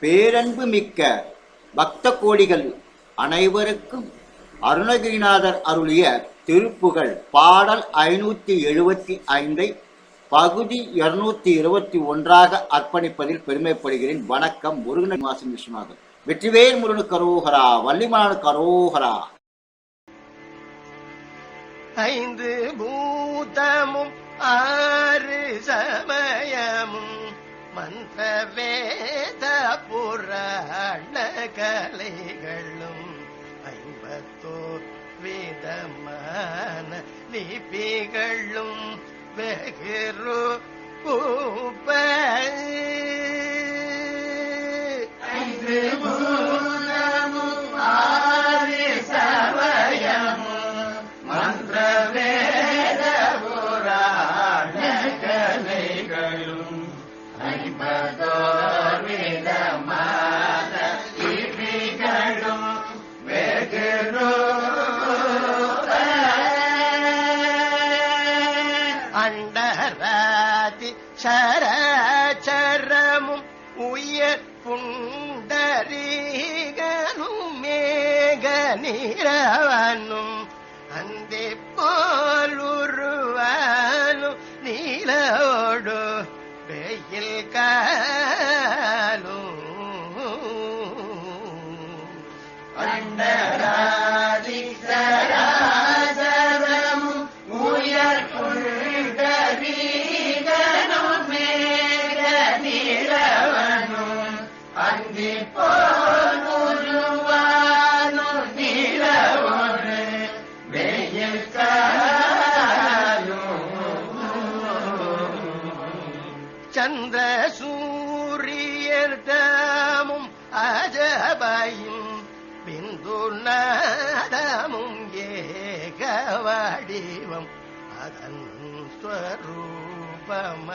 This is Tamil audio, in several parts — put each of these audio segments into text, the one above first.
பேரன்பு மிக்க பக்த கோடிகள் அனைவருக்கும் அருணகிரிநாதர் அருளிய திருப்புகழ். பாடல் ஐநூத்தி எழுபத்தி ஐந்தை பகுதி இருநூத்தி இருபத்தி ஒன்றாக அர்ப்பணிப்பதில் பெருமைப்படுகிறேன். வணக்கம். முருகன் வாசன் விஸ்வநாதன் வெற்றிவேல் முருகனு கரோகரா வள்ளிமான கரோகரா. ஐந்து பூதமும் ஆறு சமயமும் மந்திர வேத புராண கலைகளும் ஐம்பத்தோர் விதமான லிபிகளும் வெகுரு பூப்ப ஐந்து பூதமும் கலைகளும் ஐம்பதோர் சரச்சரமும் உயர் புண்டரீகனும் மேக நீரவனும் அந்தி போலுருவனும் நீலோடு வெயில் கா சந்திர சூரியர் தாமும் அஜபையும் பிந்து நடமும் ஏக வடிவம் அதன் ஸ்வரூபமாக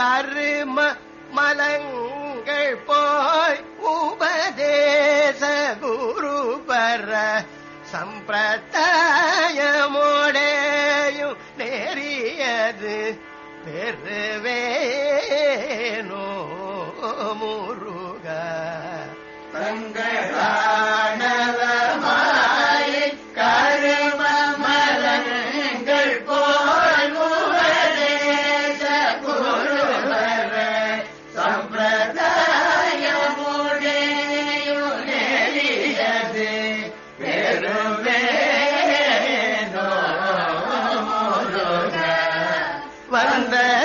கரும மலங்கள் போய் உபதேச குரு பர சம்பிரதாயமோடேயும் நெறியது பெருவேனோ முருக. தங்களா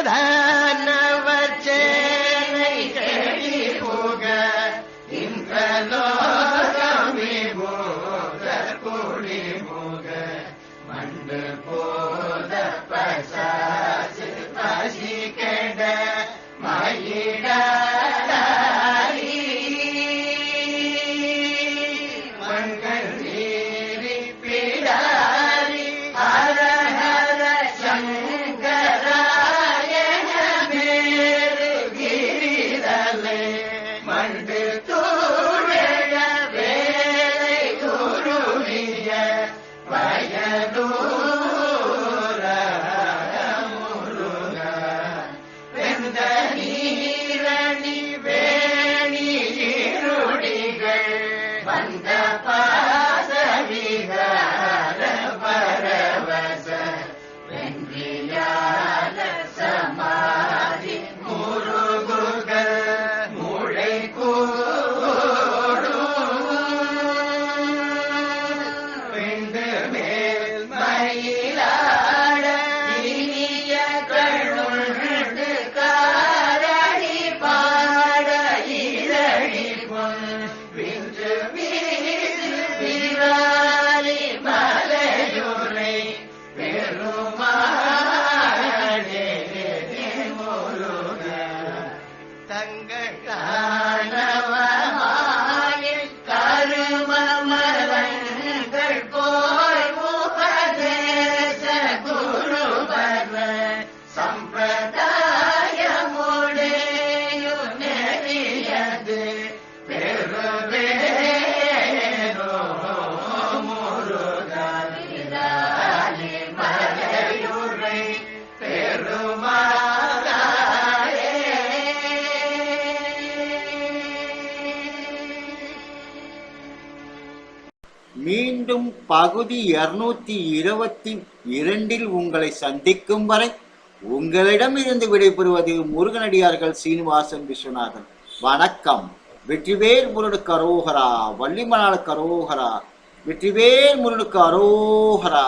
ہے۔ mein Bild தங்க மீண்டும் பகுதி இருநூத்தி இருபத்தி இரண்டில் உங்களை சந்திக்கும் வரை உங்களிடமிருந்து விடைபெறுவது முருகனடியார்கள் சீனிவாசன் விஸ்வநாதன். வணக்கம். வெற்றிவேல் முருடு அரோகரா வள்ளிமலாளுக்கு அரோகரா வெற்றிவேல் முருடுக்கு அரோகரா.